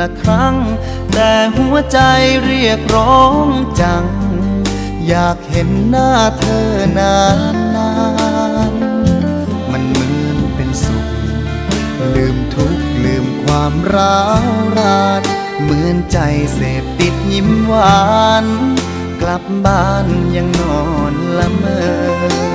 ละครั้ง แต่หัวใจเรียกร้องจัง อยากเห็นหน้าเธอนานนานๆมันเหมือนเป็นสุข ลืมทุกข์ลืมความร้าวรานเหมือนใจเสพติดยิ้มหวาน กลับบ้านยังนอนละเมอ